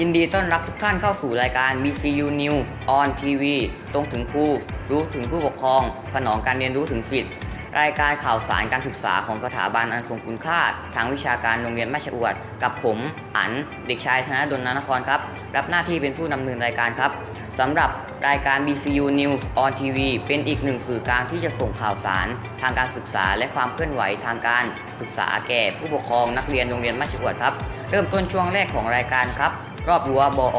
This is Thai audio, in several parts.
ยินดีต้อนรับทุกท่านเข้าสู่รายการ BCU News on TV ตรงถึงครู รู้ถึงผู้ปกครอง สนองการเรียนรู้ถึงสิทธิ์ รายการข่าวสารการศึกษาของสถาบันอันทรงคุณค่า ทางวิชาการโรงเรียนแม่ชอวด กับผมอันเด็กชายชนะดลนานครครับ รับหน้าที่เป็นผู้ดำเนินรายการครับสำหรับรายการ BCU News on TV เป็นอีกหนึ่งสื่อกลางที่จะส่งข่าวสาร ทางการศึกษาและความเคลื่อนไหวทางการศึกษาแก่ผู้ปกครองนักเรียนโรงเรียนแม่ชะอวดครับ เริ่มต้นช่วงแรกของรายการครับ รอบรั้วบอ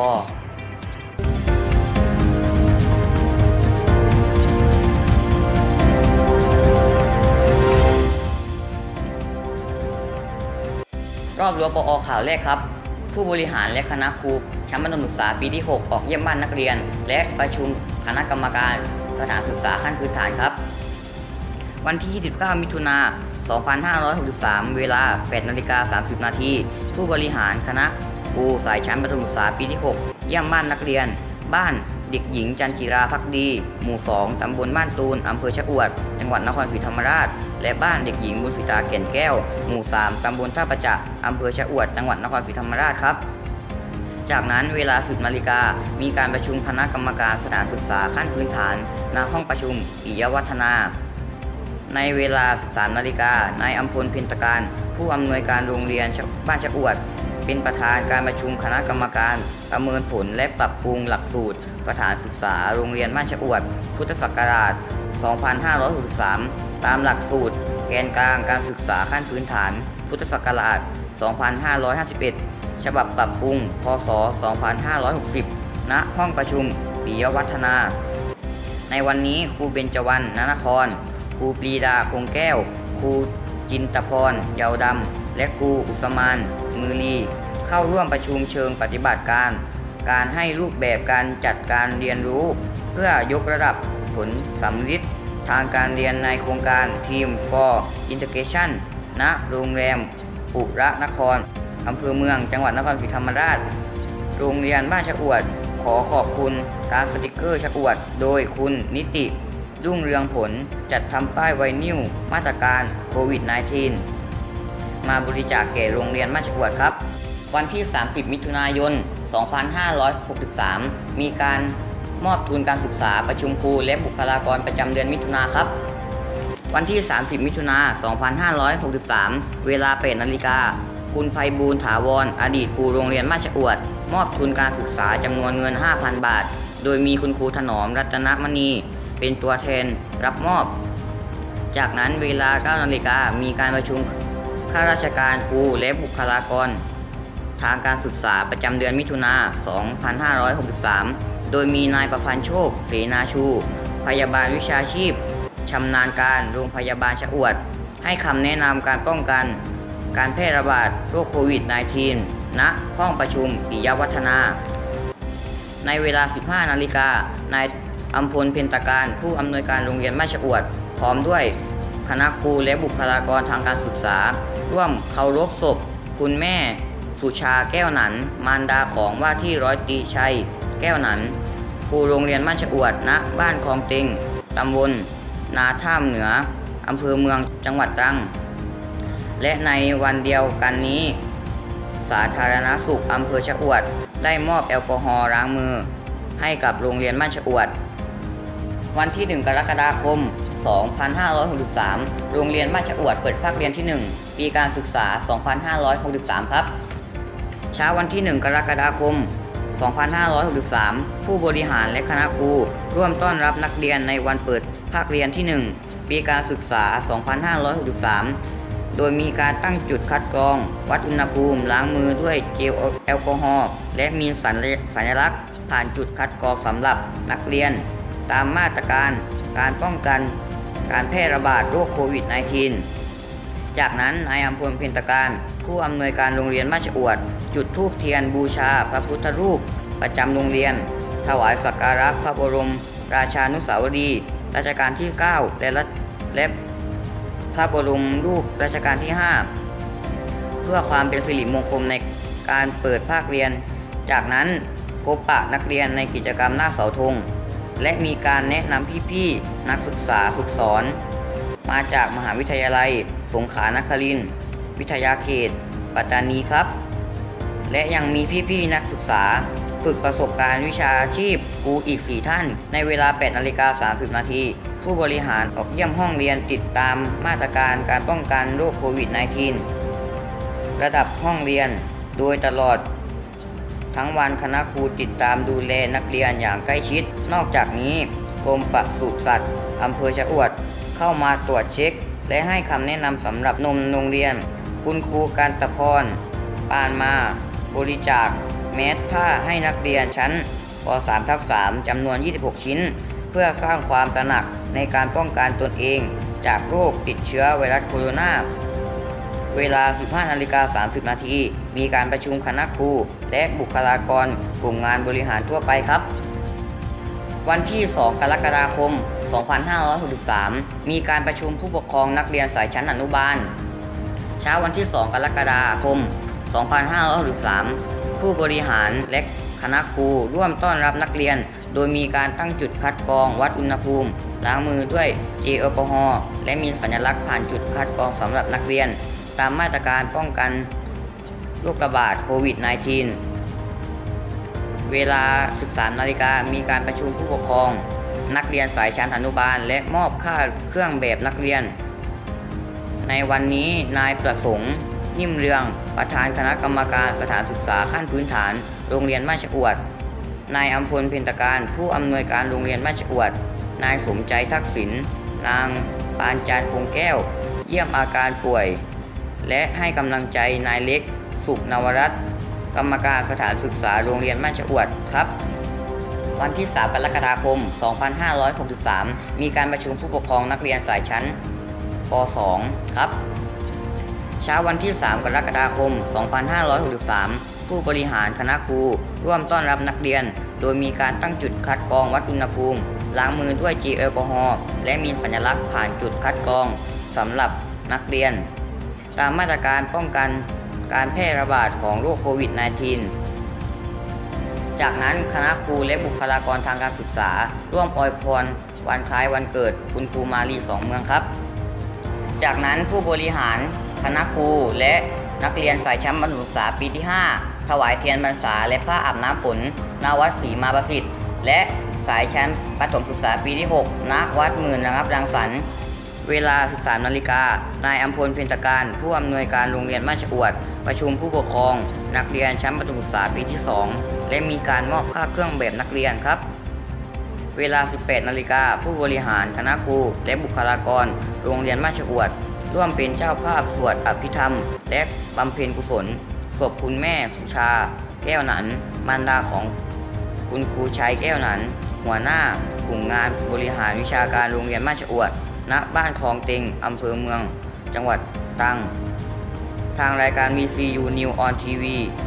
รอบรั้วปอข่าวแรกครับ ผู้บริหารและคณะครูชั้นมัธยมศึกษาปีที่ 6 ออกเยี่ยมบ้านนักเรียน และประชุมคณะกรรมการสถานศึกษาขั้นพื้นฐานครับ วันที่ 29 มิถุนา2563 เวลา 8 นาฬิกา 30 นาที ผู้บริหารคณะ ครูสายชั้นประถมศึกษาปีที่ 6 เยี่ยมบ้านนักเรียน บ้านเด็กหญิงจันจิราพักดี หมู่ 2 ตำบลบ้านตูน อำเภอชะอวด จังหวัดนครศรีธรรมราช และบ้านเด็กหญิงบุญศิตาเก่นแก้ว หมู่ 3 ตำบลท่าประจักษ์อำเภอชะอวด จังหวัดนครศรีธรรมราชครับ จากนั้นเวลา10นาฬิกา มีการประชุมคณะกรรมการสถานศึกษาขั้นพื้นฐาน ณ ห้องประชุมปิยวัฒนา ในเวลา 13นาฬิกานายอัมพลเพ็ญตการ ผู้อำนวยการโรงเรียนบ้านชะอวด เป็นประธานการประชุมคณะกรรมการประเมินผลและปรับปรุงหลักสูตร สถานศึกษาโรงเรียนบ้านชะอวด พุทธศักราช 2563 ตามหลักสูตร แกนกลางการศึกษาขั้นพื้นฐาน พุทธศักราช 2551 ฉบับปรับปรุง พศ 2560 ณ ห้องประชุมปิยวัฒนา ในวันนี้ครูเบญจวรรณนานคร ครูปรีดาคงแก้ว ครูจินตพรเยาวดำ และครูอุสมานมือลีเข้าร่วมประชุมเชิงปฏิบัติการ การให้รูปแบบการจัดการเรียนรู้ เพื่อยกระดับผลสำลิดทางการเรียนในโครงการ Team for Integration ณโรงแรมปุระนครอำเภอเมืองจังหวัดนครศรีธรรมราช โรงเรียนบ้านชะอวด ขอขอบคุณการสติกเกอร์ชะอวด โดยคุณนิติ รุ่งเรืองผลจัดทำป้ายไวนิวมาตรการโควิด -19 มาบริจาคแก่โรงเรียนบ้าชะอวดครับ วันที่ 30 มิถุนายน 2563 มีการมอบทุนการศึกษาประชุมครูและบุคลากรประจำเดือนมิถุนาครับ วันที่ 30 มิถุนา2563 เวลา8นาฬิกา คุณไพบูลถาวร อดีตครูโรงเรียนมาชอวด มอบทุนการศึกษาจำนวนเงิน 5,000 บาท โดยมีคุณครูถนอมรัตนมณี เป็นตัวแทนรับมอบ จากนั้นเวลา9นาฬิกามีการประชุม ข้าราชการครูและบุคลากร ทางการศึกษาประจำเดือนมิถุนา2563 โดยมีนายประพันธ์โชค เสนาชู พยาบาลวิชาชีพชำนาญการโรงพยาบาลชะอวด ให้คำแนะนำการป้องกัน การแพร่ระบาดโรคโควิด -19 ณห้องประชุมปิยวัฒนา ในเวลา 15 นาฬิกานายอัมพลเพ็ญตการผู้อำนวยการโรงเรียนม่ชะอวด พร้อมด้วย คณะครูและบุคลากรทางการศึกษา ร่วมเคารพศพ คุณแม่ สุชาแก้วหนัน มารดาของว่าที่ร้อยตีชัย แก้วหนันครูโรงเรียนบ้านชะอวดณบ้านคลองเต็งตำบลนาท่ามเหนืออำเภอเมืองจังหวัดตรัง และในวันเดียวกันนี้ สาธารณสุขอำเภอชะอวด ได้มอบแอลกอฮอล์ล้างมือ ให้กับโรงเรียนบ้านชะอวด วันที่ 1 กรกฎาคม 2563 โรงเรียนบ้านชะอวดเปิดภาคเรียนที่ 1 ปีการศึกษา 2563 ครับ เช้าวันที่ 1 กรกฎาคม 2563 ผู้บริหารและคณะครูร่วมต้อนรับนักเรียนในวันเปิดภาคเรียนที่ 1 ปีการศึกษา 2563 โดยมีการตั้งจุดคัดกรอง วัดอุณหภูมิ ล้างมือด้วยเจลแอลกอฮอล์และมีสัญสัญลักษณ์ ผ่านจุดคัดกรองสำหรับนักเรียน ตามมาตรการการป้องกัน การแพร่ระบาดโรคโควิด -19 จากนั้นนายอัมพลเพ็ญตการผู้อำนวยการโรงเรียนบ้าชอวด จุดธูปเทียนบูชาพระพุทธรูป ประจำโรงเรียน ถวายสักการะพระบรม ราชานุสาวรีย์รัชกาลที่ 9 และและพระบรมรูปรัชกาลที่ 5 เพื่อความเป็นสิริมงคลในการเปิดภาคเรียน จากนั้นพบปะนักเรียนในกิจกรรมหน้าเสาธง และมีการแนะนำพี่ๆนักศึกษาฝึกสอน มาจากมหาวิทยาลัย สงขลานครินทร์วิทยาเขต ปัตตานีครับ และยังมีพี่ๆนักศึกษาฝึกประสบการณ์วิชาชีพครูอีก 4 ท่าน ในเวลา 8นาฬิกา30 นาที ผู้บริหารออกเยี่ยมห้องเรียนติดตามมาตรการการป้องกันโรคโควิด -19 ระดับห้องเรียน โดยตลอด ทั้งวันคณะครูติดตามดูแลนักเรียนอย่างใกล้ชิด นอกจากนี้กรมปศุสัตว์อำเภอชะอวด เข้ามาตรวจเช็ค และให้คำแนะนำสำหรับนมโรงเรียน คุณครูการตะพรปานมา บริจาค แมสผ้าให้นักเรียนชั้นป .3 ทับ3จำนวน 26 ชิ้น เพื่อสร้างความตระหนักในการป้องกันตนเอง จากโรคติดเชื้อไวรัสโคโรนา เวลา 15นาฬิกา30 นาที มีการประชุมคณะครูและบุคลากรกลุ่มงานบริหารทั่วไปครับ วันที่ 2 กรกฎาคม 2563 มีการประชุมผู้ปกครองนักเรียนสายชั้นอนุบาล เช้าวันที่ 2 กรกฎาคม 2563 ผู้บริหารและคณะครูร่วมต้อนรับนักเรียน โดยมีการตั้งจุดคัดกรองวัดอุณหภูมิล้างมือด้วยเจลแอลกอฮอล์และมีสัญลักษณ์ผ่านจุดคัดกรองสำหรับนักเรียน ตามมาตรการป้องกันโรคระบาดโควิด -19 เวลา 13 นาฬิกามีการประชุมผู้ปกครอง นักเรียนสายชั้นอนุบาล และมอบค่าเครื่องแบบนักเรียน ในวันนี้นายประสงค์นิ่มเรืองประธานคณะกรรมการสถานศึกษาขั้นพื้นฐาน โรงเรียนบ้าชอวด นายอัมพลเพ็ญตการ ผู้อำนวยการโรงเรียนบ้าชอวด นายสมใจทักษิณนางปานจานคงแก้ว เยี่ยมอาการป่วย และให้กำลังใจนายเล็ก สุขนวรัตน์กรรมการสถานศึกษาโรงเรียนบ้านชะอวดครับ วันที่ 3 กรกฎาคม 2563 มีการประชุมผู้ปกครองนักเรียนสายชั้นป .2 ครับ เช้าวันที่ 3 กรกฎาคม 2563 ผู้บริหารคณะครูร่วมต้อนรับนักเรียน โดยมีการตั้งจุดคัดกรองวัดอุณหภูมิล้างมือด้วยจลแอลกอฮอล์และมีสัญลักษณ์ผ่านจุดคัดกรองสำหรับนักเรียน ตามมาตรการป้องกันการแพร่ระบาดของโรคโควิด -19 จากนั้นคณะครูและบุคลากรทางการศึกษา ร่วมอวยพรวันคล้ายวันเกิดคุณครูมาลีสองเมืองครับ จากนั้นผู้บริหารคณะครูและนักเรียนสายชั้นมัธยมศึกษาปีที่ 5 ถวายเทียนพรรษาและผ้าอาบน้ำฝนณวัดศรีมาประสิทธิ์ และสายชั้นประถมศึกษาปีที่ 6 ณ วัดหมื่นระงับรังสรรค์ เวลา 13 นาฬิกา นายอัมพลเพ็ญตการ ผู้อำนวยการโรงเรียนบ้าชอวด ประชุมผู้ปกครอง นักเรียนชั้นประถมศึกษาปีที่ 2 และมีการมอบค่าเครื่องแบบนักเรียนครับ เวลา 18 นาฬิกา ผู้บริหารคณะครู และบุคลากร โรงเรียนบ้าชอวด ร่วมเป็นเจ้าภาพสวดอภิธรรม และบำเพ็ญกุศลศพคุณแม่สุชา แก้วหนัน มารดาของคุณครูชัยแก้วหนัน หัวหน้ากลุ่มงานบริหารวิชาการโรงเรียนบ้าชอวด ณบ้านคลองเต็งอำเภอเมือง จังหวัดตรัง ทางรายการ VCU New on TV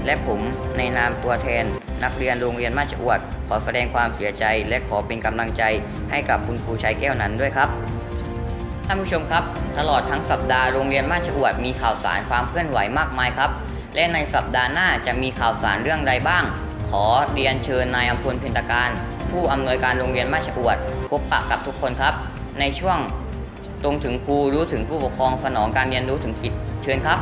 และผมในนามตัวแทน นักเรียนโรงเรียนบ้านชอวด ขอแสดงความเสียใจและขอเป็นกำลังใจให้กับคุณครูชัยแก้วนั้นด้วยครับท่านผู้ชมครับ ตลอดทั้งสัปดาห์โรงเรียนบ้านชอวดมีข่าวสารความเคลื่อนไหวมากมายครับ และในสัปดาห์หน้าจะมีข่าวสารเรื่องใดบ้าง ขอเรียนเชิญนายอำพลเพ็ญตการผู้อำนวยการโรงเรียนบ้านชอวดพบปะกับทุกคนครับ ในช่วง ตรงถึงครูรู้ถึงผู้ปกครองสนองการเรียนรู้ถึงสิทธิ์เชิญครับ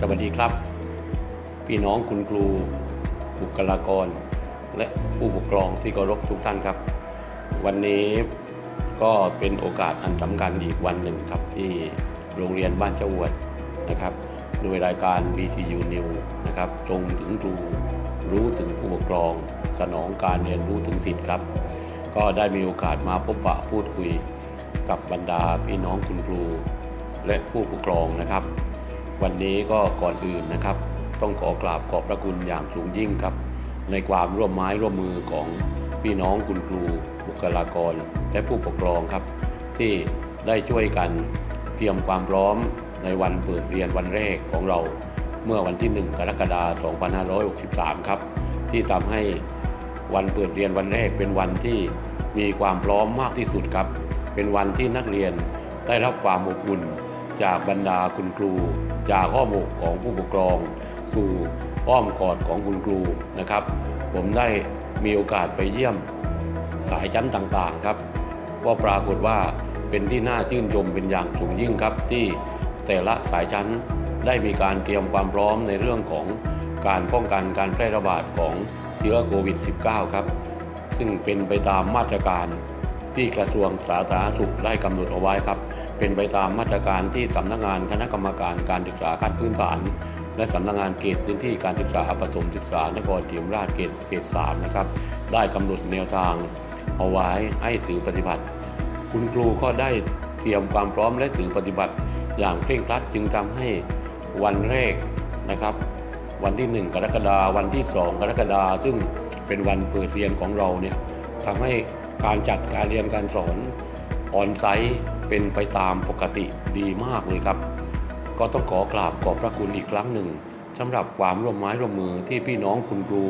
สวัสดีครับ พี่น้องคุณครูบุคลากร และผู้ปกครองที่เคารพทุกท่านครับ วันนี้ก็เป็นโอกาสอันสำคัญอีกวันหนึ่งครับที่โรงเรียนบ้านเจ้าวด นะครับ โดยรายการ BTU New นะครับตรงถึงครูรู้ถึงผู้ปกครอง สนองการเรียนรู้ถึงสิทธิ์ครับ ก็ได้มีโอกาสมาพบปะพูดคุยกับบรรดาพี่น้องคุณครู และผู้ปกครองนะครับ วันนี้ก็ก่อนอื่นนะครับ ต้องขอกราบขอบพระคุณอย่างสูงยิ่งครับ ในความร่วมไม้ร่วมมือของพี่น้องคุณครู บุคลากร และผู้ปกครองครับ ที่ได้ช่วยกันเตรียมความพร้อม ในวันเปิดเรียนวันแรกของเราเมื่อวันที่ 1 กรกฎาคม 2563 ครับ ที่ทำให้วันเปิดเรียนวันแรกเป็นวันที่มีความพร้อมมากที่สุดครับ เป็นวันที่นักเรียนได้รับความอบอุ่นจากบรรดาคุณครู จากข้อมูลของผู้ปกครอง สู่อ้อมกอดของคุณครูนะครับ ผมได้มีโอกาสไปเยี่ยมสายชั้นต่างๆครับ ก็ปรากฏว่าเป็นที่น่าชื่นชมเป็นอย่างสูงยิ่งครับที่ แต่ละสายชั้นได้มีการเตรียมความพร้อมในเรื่องของการป้องกันการแพร่ระบาดของเชื้อโควิด -19 ครับ ซึ่งเป็นไปตามมาตรการที่กระทรวงสาธารณสุขได้กำหนดเอาไว้ครับ เป็นไปตามมาตรการที่สำนักงานคณะกรรมการการศึกษาขั้นพื้นฐาน และสำนักงานเขตพื้นที่การศึกษาประถมศึกษานครศรีธรรมราชเขตเขตสามนะครับ ได้กำหนดแนวทางเอาไว้ให้ถือปฏิบัติ คุณครูก็ได้เตรียมความพร้อมและถือปฏิบัติ อย่างเคร่งครัดจึงทำให้วันแรกนะครับ วันที่ 1 กรกฎาคมวันที่ 2 กรกฎาคมซึ่งเป็นวันเปิดเรียนของเราเนี่ยทำให้การจัดการเรียนการสอนออนไซต์เป็นไปตามปกติดีมากเลยครับ ก็ต้องขอกราบขอบพระคุณอีกครั้งหนึ่งสำหรับความร่วมไม้ร่วมมือที่พี่น้องคุณครู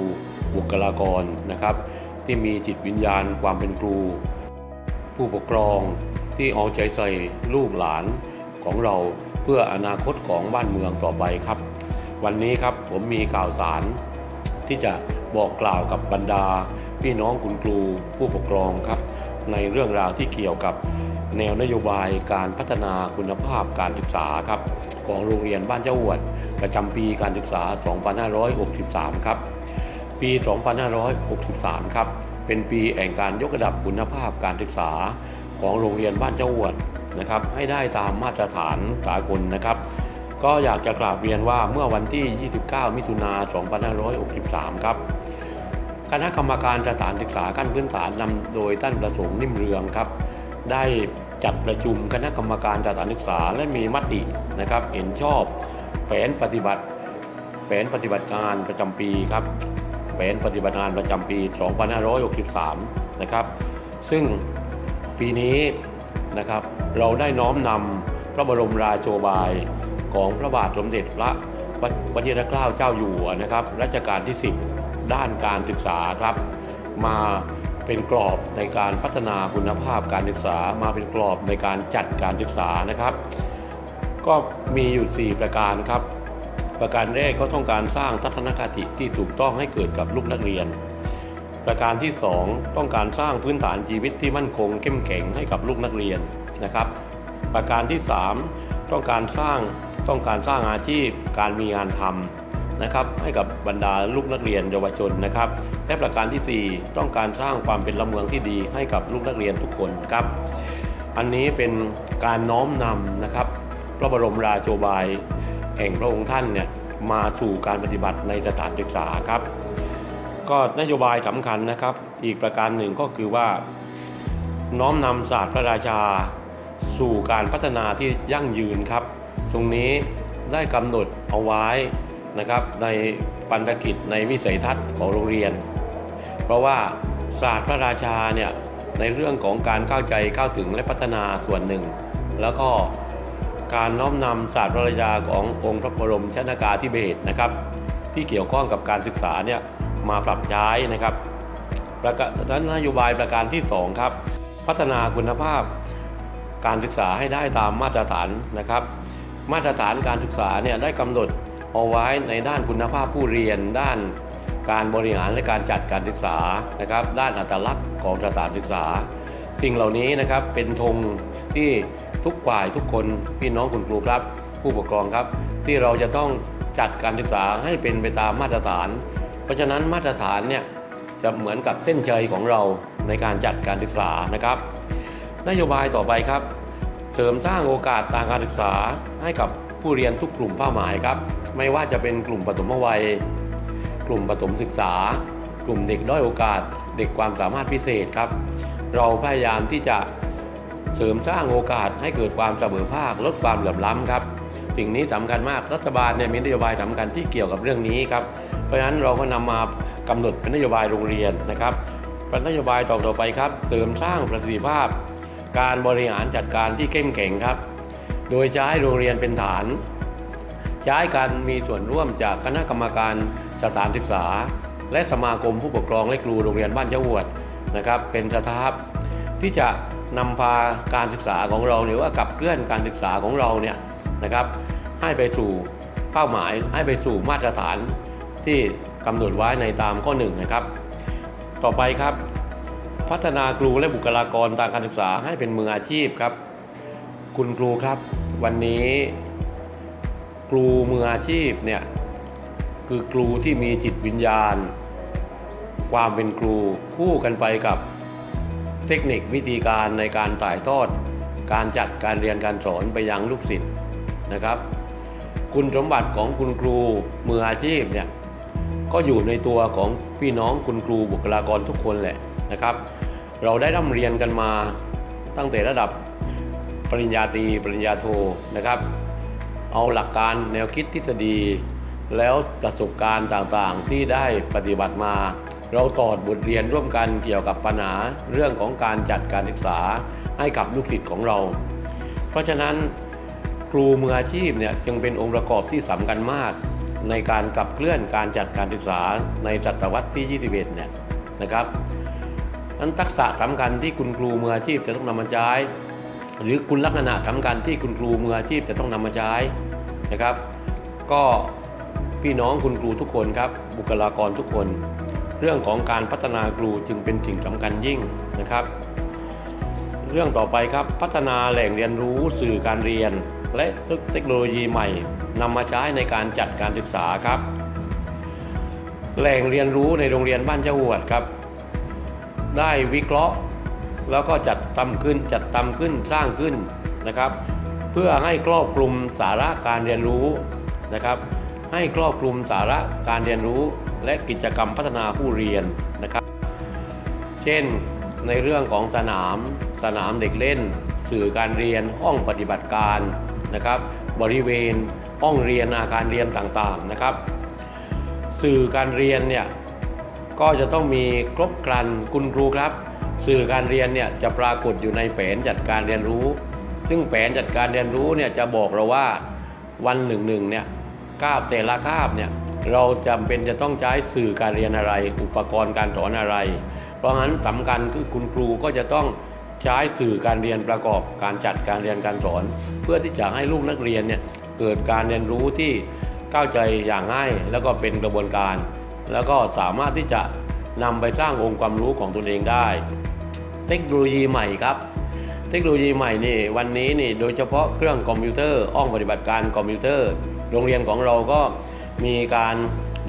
บุคลากรนะครับ ที่มีจิตวิญญาณความเป็นครู ผู้ปกครองที่เอาใจใส่ลูกหลาน ของเราเพื่ออนาคตของบ้านเมืองต่อไปครับ วันนี้ครับผมมีข่าวสาร ที่จะบอกกล่าวกับบรรดา พี่น้องคุณครูผู้ปกครองครับ ในเรื่องราวที่เกี่ยวกับแนวนโยบายการพัฒนาคุณภาพการศึกษาครับของโรงเรียนบ้านเจ้าอวด ประจำปีการศึกษา 2563 ครับ ปี 2563 ครับ เป็นปีแห่งการยกระดับคุณภาพการศึกษาของโรงเรียนบ้านเจ้าอวด นะครับให้ได้ตามมาตรฐานสากลนะครับ ก็อยากจะกราบเรียนว่าเมื่อวันที่ 29 มิถุนา2563 ครับ คณะกรรมการสถานศึกษาขั้นพื้นฐานนำโดยท่านประสงค์นิ่มเรืองครับ ได้จัดประชุมคณะกรรมการสถานศึกษาและมีมตินะครับ เห็นชอบแผนปฏิบัติ แผนปฏิบัติการประจำปีครับ แผนปฏิบัติงานประจำปี 2563 นะครับ ซึ่งปีนี้ นะครับ เราได้น้อมนำพระบรมราโชบายของพระบาทสมเด็จพระวชิรเกล้าเจ้าอยู่นะครับรัชกาลที่ 10 ด้านการศึกษาครับ มาเป็นกรอบในการพัฒนาคุณภาพการศึกษา มาเป็นกรอบในการจัดการศึกษานะครับ ก็มีอยู่ 4 ประการครับ ประการแรกก็ต้องการสร้างทัศนคติที่ถูกต้องให้เกิดกับลูกนักเรียน ประการที่ 2 ต้องการสร้างพื้นฐานชีวิตที่มั่นคง เข้มแข็งให้กับลูกนักเรียนนะครับ ประการที่ 3 ต้องการสร้างต้องการสร้างอาชีพ การมีงานทำนะครับให้กับบรรดาลูกนักเรียนเยาวชนนะครับและประการทีสี่ 4 ต้องการสร้างความเป็นละเมืองที่ดีให้กับลูกนักเรียนทุกคนครับ อันนี้เป็นการน้อมนำนะครับ พระบรมราโชบาย แห่งพระองค์ท่านเนี่ยมาสู่การปฏิบัติในสถานศึกษาครับ ก็นโยบายสำคัญนะครับ อีกประการหนึ่งก็คือว่า น้อมนำศาสตร์พระราชา สู่การพัฒนาที่ยั่งยืนครับ ตรงนี้ได้กำหนดเอาไว้นะครับ ในปันธกิจในวิสัยทัศน์ของโรงเรียน เพราะว่าศาสตร์พระราชาเนี่ยในเรื่องของการเข้าใจเข้าถึงและพัฒนาส่วนหนึ่ง แล้วก็การน้อมนำศาสตร์พระราชาขององค์พระบรมชนากาธิเบศรนะครับ ที่เกี่ยวข้องกับการศึกษาเนี่ย มาปรับใช้นะครับประกานั้นนโยบายประการที่ 2 ครับ พัฒนาคุณภาพการศึกษาให้ได้ตามมาตรฐานนะครับ มาตรฐานการศึกษาเนี่ยได้กำหนดเอาไว้ในด้านคุณภาพผู้เรียน ด้านการบริหารและการจัดการศึกษานะครับ ด้านอัตลักษณ์ของสถานศึกษา สิ่งเหล่านี้นะครับเป็นธงที่ทุกฝ่ายทุกคนพี่น้องคุณครูครับ ผู้ปกครองครับ ที่เราจะต้องจัดการศึกษาให้เป็นไปตามมาตรฐาน เพราะฉะนั้นมาตรฐานเนี่ยจะเหมือนกับเส้นเชยของเราในการจัดการศึกษานะครับ นโยบายต่อไปครับ เสริมสร้างโอกาสทางการศึกษาให้กับผู้เรียนทุกกลุ่มเป้าหมายครับ ไม่ว่าจะเป็นกลุ่มปฐมวัย กลุ่มปฐมศึกษา กลุ่มเด็กด้อยโอกาส เด็กความสามารถพิเศษครับ เราพยายามที่จะเสริมสร้างโอกาสให้เกิดความเสมอภาคลดความเหลื่อมล้ำครับ สิ่งนี้สำคัญมากรัฐบาลเนี่ยมีนโยบายสำคัญที่เกี่ยวกับเรื่องนี้ครับเพราะฉะนั้นเราก็นำมากำหนดเป็นนโยบายโรงเรียนนะครับเป็นนโยบายต่อต่อไปครับ เสริมสร้างประสิทธิภาพ การบริหารจัดการที่เข้มแข็งครับ โดยใช้โรงเรียนเป็นฐาน ใช้การมีส่วนร่วมจากคณะกรรมการสถานศึกษา และสมาคมผู้ปกครองและครูโรงเรียนบ้านเจ้าวดนะครับ เป็นสถาปที่จะนำพาการศึกษาของเราหรือว่าขับเคลื่อนการศึกษาของเราเนี่ย นะครับให้ไปสู่เป้าหมายให้ไปสู่มาตรฐานที่กำหนดไว้ในตามข้อหนึ่งนะครับ ต่อไปครับ พัฒนาครูและบุคลากรทางการศึกษาให้เป็นมืออาชีพครับ คุณครูครับ วันนี้ ครูมืออาชีพเนี่ยคือครูที่มีจิตวิญญาณ ความเป็นครูคู่กันไปกับเทคนิควิธีการในการถ่ายทอด การจัดการเรียนการสอนไปยังลูกศิษย์ นะครับ คุณสมบัติของคุณครูมืออาชีพเนี่ยก็อยู่ในตัวของพี่น้องคุณครูบุคลากรทุกคนแหละนะครับ เราได้ร่ำเรียนกันมาตั้งแต่ระดับปริญญาตรีปริญญาโทนะครับ เอาหลักการแนวคิดทฤษฎี แล้วประสบการณ์ต่างๆที่ได้ปฏิบัติมา เราตอดบทเรียนร่วมกันเกี่ยวกับปัญหาเรื่องของการจัดการศึกษาให้กับลูกศิษย์ของเรา เพราะฉะนั้น รูมืออาชีพเนี่ยจึงเป็นองค์ประกอบที่สำคัญมาก ในการขับเคลื่อนการจัดการศึกษาในศตวรรษที่ 21 เนี่ยนะครับนั้นทักษะสำคัญที่คุณครูมืออาชีพจะต้องนำมาใช้ หรือคุณลักษณะสำคัญที่คุณครูมืออาชีพจะต้องนำมาใช้นะครับ ก็พี่น้องคุณครูทุกคนครับบุคลากรทุกคน เรื่องของการพัฒนาครูจึงเป็นสิ่งสำคัญยิ่งนะครับ เรื่องต่อไปครับพัฒนาแหล่งเรียนรู้สื่อการเรียน และเทคโนโลยีใหม่นำมาใช้ในการจัดการศึกษาครับ แหล่งเรียนรู้ในโรงเรียนบ้านเจ้าหวดครับ ได้วิเคราะห์แล้วก็จัดทำขึ้นจัดทำขึ้นสร้างขึ้นนะครับ เพื่อให้ครอบคลุมสาระการเรียนรู้นะครับ ให้ครอบคลุมสาระการเรียนรู้ และกิจกรรมพัฒนาผู้เรียนนะครับ เช่นในเรื่องของสนาม สนามเด็กเล่น สื่อการเรียนห้องปฏิบัติการ นะครับบริเวณห้องเรียนอาคารเรียนต่างๆนะครับ สื่อการเรียนเนี่ยก็จะต้องมีครบครันคุณครูครับ สื่อการเรียนเนี่ยจะปรากฏอยู่ในแผนจัดการเรียนรู้ ซึ่งแผนจัดการเรียนรู้เนี่ยจะบอกเราว่าวันหนึ่งหนึ่งเนี่ยคาบแต่ละคาบเนี่ยเราจำเป็นจะต้องใช้สื่อการเรียนอะไร อุปกรณ์การสอนอะไร เพราะงั้นสำคัญคือคุณครูก็จะต้อง ใช้สื่อการเรียนประกอบการจัดการเรียนการสอน เพื่อที่จะให้ลูกนักเรียนเนี่ยเกิดการเรียนรู้ที่เข้าใจอย่างง่ายแล้วก็เป็นกระบวนการ แล้วก็สามารถที่จะนำไปสร้างองค์ความรู้ของตนเองได้ เทคโนโลยีใหม่ครับ เทคโนโลยีใหม่นี่วันนี้นี่โดยเฉพาะเครื่องคอมพิวเตอร์ห้องปฏิบัติการคอมพิวเตอร์ โรงเรียนของเราก็มีการ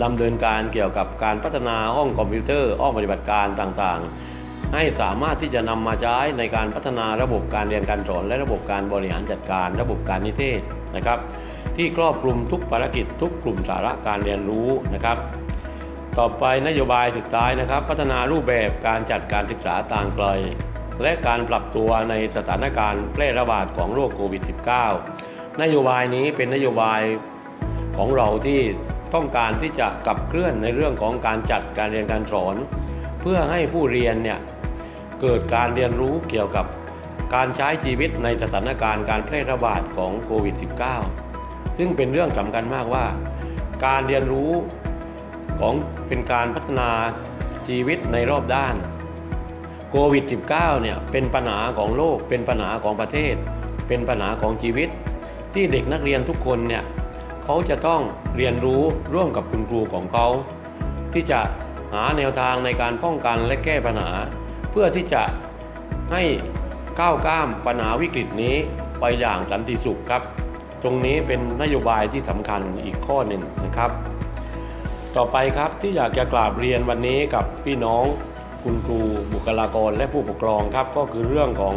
ดำเนินการเกี่ยวกับการพัฒนาห้องคอมพิวเตอร์ห้องปฏิบัติการต่างๆ ให้สามารถที่จะนำมาใช้ในการพัฒนาระบบการเรียนการสอน และระบบการบริหารจัดการ ระบบการนิเทศนะครับ ที่ครอบคลุมทุกภารกิจ ทุกกลุ่มสาระการเรียนรู้นะครับ ต่อไปนโยบายสุดท้ายนะครับ พัฒนารูปแบบการจัดการศึกษาต่างไกล และการปรับตัวในสถานการณ์แพร่ระบาดของโรคโควิด -19 นโยบายนี้เป็นนโยบายของเราที่ต้องการที่จะขับเคลื่อนในเรื่องของการจัดการเรียนการสอน เพื่อให้ผู้เรียนเนี่ยเกิดการเรียนรู้เกี่ยวกับการใช้ชีวิตในสถานการณ์การแพร่ระบาดของโควิด -19 ซึ่งเป็นเรื่องสำคัญมากว่า การเรียนรู้ของเป็นการพัฒนาชีวิตในรอบด้านโควิด -19 เนี่ยเป็นปัญหาของโลก เป็นปัญหาของประเทศ เป็นปัญหาของชีวิต ที่เด็กนักเรียนทุกคนเนี่ยเขาจะต้องเรียนรู้ร่วมกับคุณครูของเขา ที่จะ หาแนวทางในการป้องกันและแก้ปัญหา เพื่อที่จะให้ก้าวข้ามปัญหาวิกฤตนี้ไปอย่างสันติสุขครับ ตรงนี้เป็นนโยบายที่สำคัญอีกข้อหนึ่งนะครับ ต่อไปครับที่อยากจะกราบเรียนวันนี้กับพี่น้องคุณครูบุคลากรและผู้ปกครองครับก็คือเรื่องของ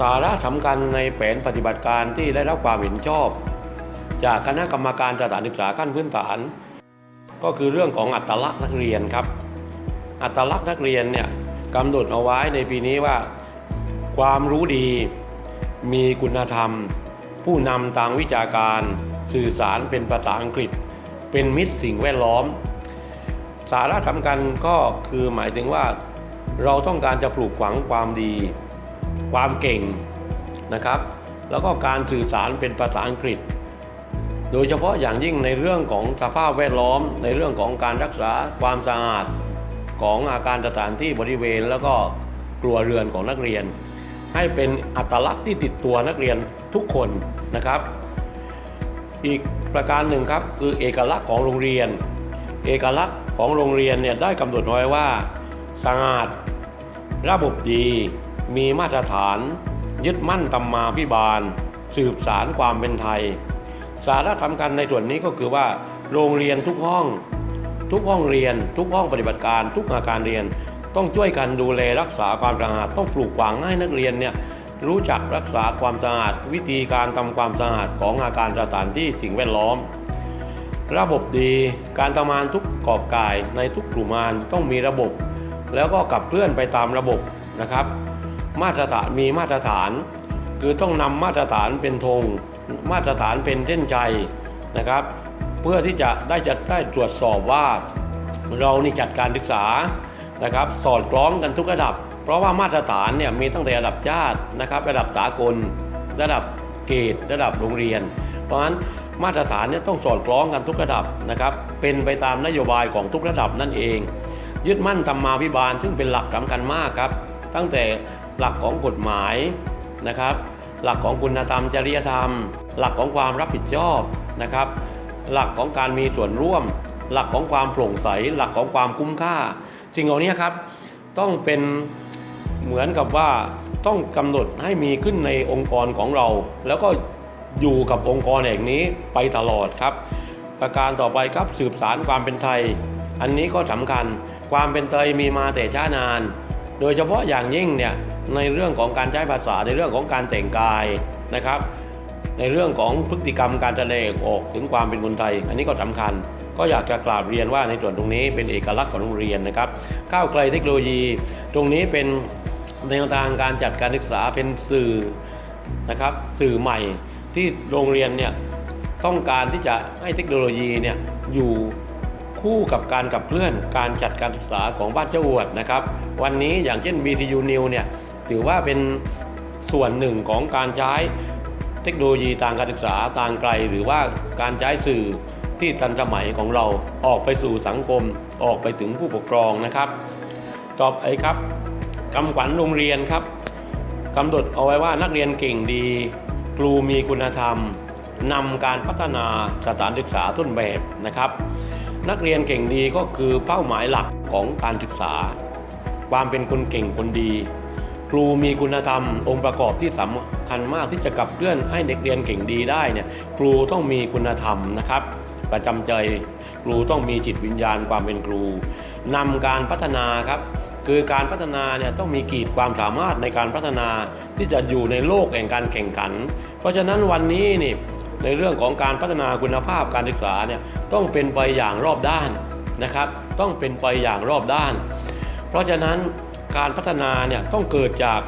สาระสำคัญในแผนปฏิบัติการที่ได้รับความเห็นชอบ จากคณะกรรมการสถานศึกษาขั้นพื้นฐาน ก็คือเรื่องของอัตลักษณ์นักเรียนครับ อัตลักษณ์นักเรียนเนี่ยกำหนดเอาไว้ในปีนี้ว่า ความรู้ดี มีคุณธรรม ผู้นำทางวิชาการ สื่อสารเป็นภาษาอังกฤษ เป็นมิตรสิ่งแวดล้อม สาระสำคัญก็คือหมายถึงว่า เราต้องการจะปลูกฝังความดี ความเก่งนะครับ แล้วก็การสื่อสารเป็นภาษาอังกฤษ โดยเฉพาะอย่างยิ่งในเรื่องของสภาพแวดล้อม ในเรื่องของการรักษาความสะอาดของอาการสถานที่บริเวณแล้วก็ครัวเรือนของนักเรียน ให้เป็นอัตลักษณ์ที่ติดตัวนักเรียนทุกคนนะครับ อีกประการหนึ่งครับคือเอกลักษณ์ของโรงเรียน เอกลักษณ์ของโรงเรียนเนี่ยได้กำหนดไว้ว่าสะอาดระบบดี มีมาตรฐาน ยึดมั่นตำมาพิบาล สืบสารความเป็นไทย สาระสำคัญในส่วนนี้ก็คือว่า โรงเรียนทุกห้อง ทุกห้องเรียน ทุกห้องปฏิบัติการ ทุกอาการเรียน ต้องช่วยกันดูแลรักษาความสะอาดต้องปลูกฝังให้นักเรียนเนี่ยรู้จักรักษาความสะอาดวิธีการทำความสะอาดของอาการสถานที่สิ่งแวดล้อม ระบบดีการทำงานทุกกอบกายในทุกกลุ่มงานต้องมีระบบ แล้วก็ขับเคลื่อนไปตามระบบนะครับ มาตรฐานมีมาตรฐาน คือต้องนำมาตรฐานเป็นธง มาตรฐานเป็นเส้นชัยนะครับ เพื่อที่จะได้จะได้ตรวจสอบว่าเรานี่จัดการศึกษานะครับ สอดคล้องกันทุกระดับ เพราะว่ามาตรฐานเนี่ยมีตั้งแต่ระดับชาตินะครับ ระดับสากล ระดับเกรดระดับโรงเรียน เพราะฉะนั้นมาตรฐานเนี่ยต้องสอดคล้องกันทุกระดับนะครับ เป็นไปตามนโยบายของทุกระดับนั่นเอง ยึดมั่นธรรมาภิบาลซึ่งเป็นหลักสำคัญมากครับ ตั้งแต่หลักของกฎหมายนะครับ หลักของคุณธรรม จริยธรรม หลักของความรับผิดชอบนะครับ หลักของการมีส่วนร่วม หลักของความโปร่งใส หลักของความคุ้มค่าสิ่งเหล่านี้ครับต้องเป็นเหมือนกับว่าต้องกำหนดให้มีขึ้นในองค์กรของเรา แล้วก็อยู่กับองค์กรแห่งนี้ไปตลอดครับ ประการต่อไปครับสืบสารความเป็นไทย อันนี้ก็สำคัญความเป็นไทยมีมาแต่ช้านาน โดยเฉพาะอย่างยิ่งเนี่ยในเรื่องของการใช้ภาษาในเรื่องของการแต่งกายนะครับ ในเรื่องของพฤติกรรมการแสดงออกถึงความเป็นคนไทย อันนี้ก็สำคัญ ก็อยากจะกราบเรียนว่าในส่วนตรงนี้เป็นเอกลักษณ์ของโรงเรียนนะครับ ก้าวไกลเทคโนโลยี ตรงนี้เป็นแนวทางการจัดการศึกษาเป็นสื่อนะครับสื่อใหม่ที่โรงเรียนเนี่ยต้องการที่จะให้เทคโนโลยีเนี่ยอยู่ คู่กับการขับเคลื่อนการจัดการศึกษาของบ้านเจ้าอวดนะครับ วันนี้อย่างเช่น BTU New เนี่ยถือว่าเป็นส่วนหนึ่งของการใช้เทคโนโลยีทางการศึกษาทางไกล หรือว่าการใช้สื่อที่ทันสมัยของเราออกไปสู่สังคมออกไปถึงผู้ปกครองนะครับ ต่อไปครับคำขวัญโรงเรียนครับกำหนดเอาไว้ว่านักเรียนเก่งดี ครูมีคุณธรรมนำการพัฒนาสถานศึกษาต้นแบบนะครับ นักเรียนเก่งดีก็คือเป้าหมายหลักของการศึกษา ความเป็นคนเก่งคนดี ครูมีคุณธรรม องค์ประกอบที่สำคัญมากที่จะขับเคลื่อนให้เด็กเรียนเก่งดีได้เนี่ยครูต้องมีคุณธรรมนะครับ ประจำใจครูต้องมีจิตวิญญาณความเป็นครูนำการพัฒนาครับคือการพัฒนาเนี่ยต้องมีกีดความสามารถในการพัฒนาที่จะอยู่ในโลกแห่งการแข่งขัน เพราะฉะนั้นวันนี้นี่ ในเรื่องของการพัฒนาคุณภาพการศึกษาเนี่ยต้องเป็นไปอย่างรอบด้านนะครับ ต้องเป็นไปอย่างรอบด้าน เพราะฉะนั้นการพัฒนาเนี่ยต้องเกิดจาก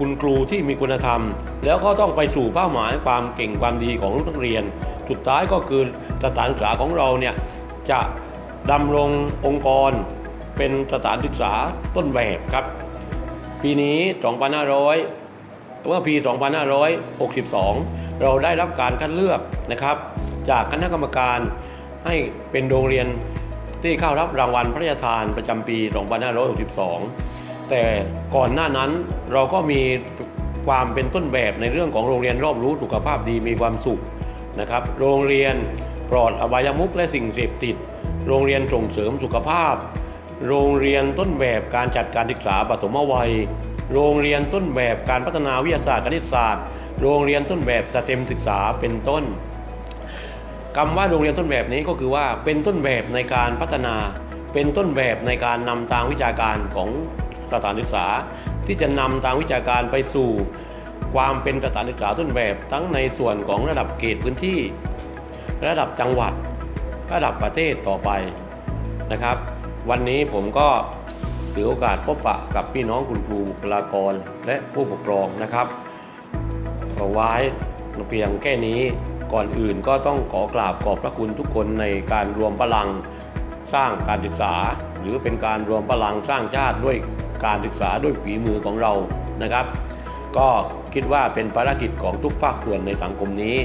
คุณครูที่มีคุณธรรม แล้วก็ต้องไปสู่เป้าหมายความเก่งความดีของนักเรียน สุดท้ายก็คือสถานศึกษาของเราเนี่ยจะดำรงองค์กร เป็นสถานศึกษาต้นแบบครับ ปีนี้ 2500เมื่อปี 2562 เราได้รับการคัดเลือกนะครับ จากคณะกรรมการให้เป็นโรงเรียนที่เข้ารับรางวัลพระราชทานประจำปี 2562 แต่ก่อนหน้านั้นเราก็มีความเป็นต้นแบบในเรื่องของโรงเรียนรอบรู้สุขภาพดีมีความสุขนะครับ โรงเรียนปลอดอบายมุขและสิ่งเสพติด โรงเรียนส่งเสริมสุขภาพ โรงเรียนต้นแบบการจัดการศึกษาปฐมวัย โรงเรียนต้นแบบการพัฒนาวิทยาศาสตร์คณิตศาสตร์ โรงเรียนต้นแบบสเต็มศึกษาเป็นต้นคำว่าโรงเรียนต้นแบบนี้ก็คือว่าเป็นต้นแบบในการพัฒนา เป็นต้นแบบในการนำทางวิชาการของสถานศึกษา ที่จะนำทางวิชาการไปสู่ ความเป็นสถานศึกษาต้นแบบทั้งในส่วนของระดับเขตพื้นที่ ระดับจังหวัด ระดับประเทศต่อไปนะครับ วันนี้ผมก็ถือโอกาสพบปะกับพี่น้องคุณครูบุคลากรและผู้ปกครองนะครับ เอาไว้เพียงแค่นี้ก่อนอื่นก็ต้องขอกราบขอบพระคุณทุกคนในการรวมพลังสร้างการศึกษา หรือเป็นการรวมพลังสร้างชาติด้วยการศึกษาด้วยฝีมือของเรานะครับ ก็คิดว่าเป็นภารกิจของทุกภาคส่วนในสังคมนี้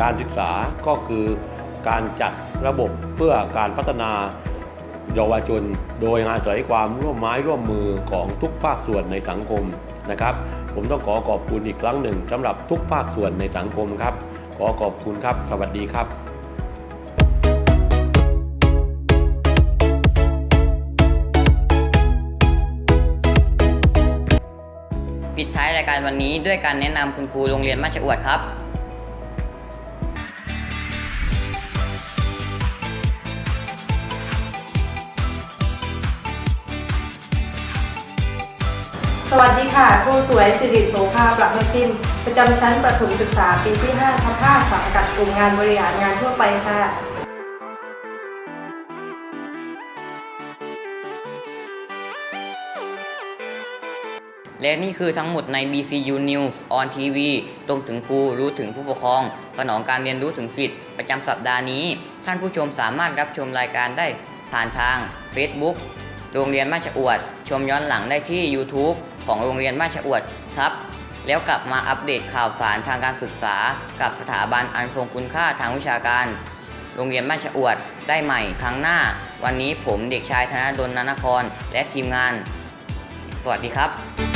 การศึกษาก็คือการจัดระบบเพื่อการพัฒนาเยาวชน โดยอาศัยความร่วมไม้ร่วมมือของทุกภาคส่วนในสังคม นะครับ ผมต้องขอขอบคุณอีกครั้งหนึ่งสำหรับทุกภาคส่วนในสังคมครับ ขอขอบคุณครับ สวัสดีครับปิดท้ายรายการวันนี้ด้วยการแนะนำคุณครูโรงเรียนมาชอวดครับ สวัสดีค่ะครูสวยสิริโสภาประเมพิมประจำชั้นประถมศึกษาปีที่5ทับ5สังกัดกลุ่มงานบริหารงานทั่วไปค่ะ และนี่คือทั้งหมดใน BCU News on TV ตรงถึงครูรู้ถึงผู้ปกครอง สนองการเรียนรู้ถึงสิทธิ์ประจำสัปดาห์นี้ ท่านผู้ชมสามารถรับชมรายการได้ผ่านทาง Facebook โรงเรียนบ้าชอวด ชมย้อนหลังได้ที่ YouTube ของโรงเรียนบ้านฉอวดครับแล้วกลับมาอัปเดตข่าวสารทางการศึกษา กับสถาบันอันทรงคุณค่าทางวิชาการ โรงเรียนบ้านฉอวดได้ใหม่ครั้งหน้า วันนี้ผมเด็กชายธนดลนานคร และทีมงาน สวัสดีครับ